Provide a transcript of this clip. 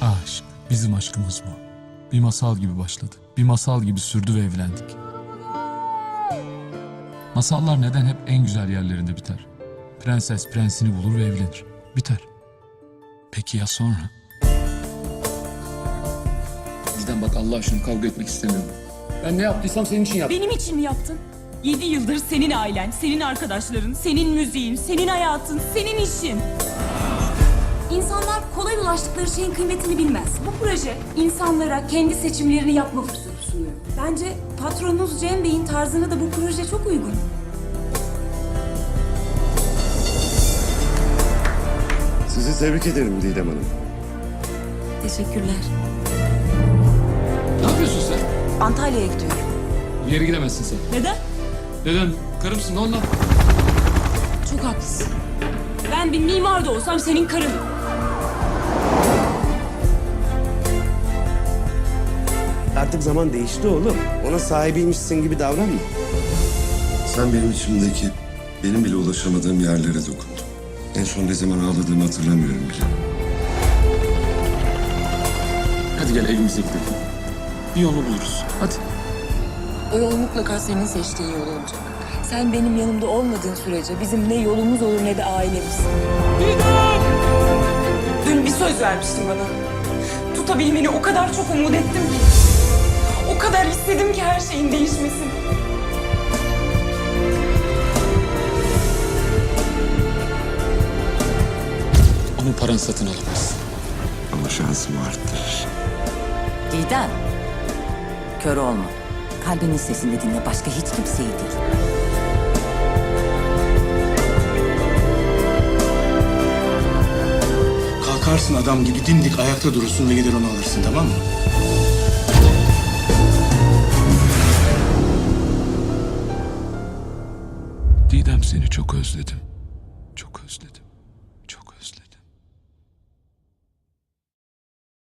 Aşk, bizim aşkımız bu. Bir masal gibi başladı. Bir masal gibi sürdü ve evlendik. Masallar neden hep en güzel yerlerinde biter? Prenses prensini bulur ve evlenir. Biter. Peki ya sonra? Bizden bak Allah aşkına kavga etmek istemiyorum. Ben ne yaptıysam senin için yaptım. Benim için mi yaptın? Yedi yıldır senin ailen, senin arkadaşların, senin müziğin, senin hayatın, senin işin. İnsanlar kolay ulaştıkları şeyin kıymetini bilmez. Bu proje insanlara kendi seçimlerini yapma fırsatı sunuyor. Bence patronunuz Cem Bey'in tarzına da bu proje çok uygun. Sizi tebrik ederim Didem Hanım. Teşekkürler. Ne yapıyorsun sen? Antalya'ya gidiyorum. Yere gidemezsin sen. Neden? Neden? Karımsın ondan. Çok haklısın. Ben bir mimar da olsam senin karın. Artık zaman değişti oğlum. Ona sahibiymişsin gibi davranma. Sen benim içimdeki, benim bile ulaşamadığım yerlere dokundun. En son ne zaman ağladığımı hatırlamıyorum bile. Hadi gel evimize gidelim. Bir yolunu buluruz. Hadi. O yol mutlaka senin seçtiğin yol olacak. Sen benim yanımda olmadığın sürece bizim ne yolumuz olur ne de ailemiz. Dün bir söz vermiştin bana. Tutabilmeni o kadar çok umut ettim ki. İstedim ki her şeyin değişmesini. Onun paranı satın alamazsın. Ama şansımı arttırır. Didem, kör olma. Kalbinin sesini dinle başka hiç kimseyi değil. Kalkarsın adam gibi dimdik ayakta durursun ve gider onu alırsın tamam mı? Seni çok özledim.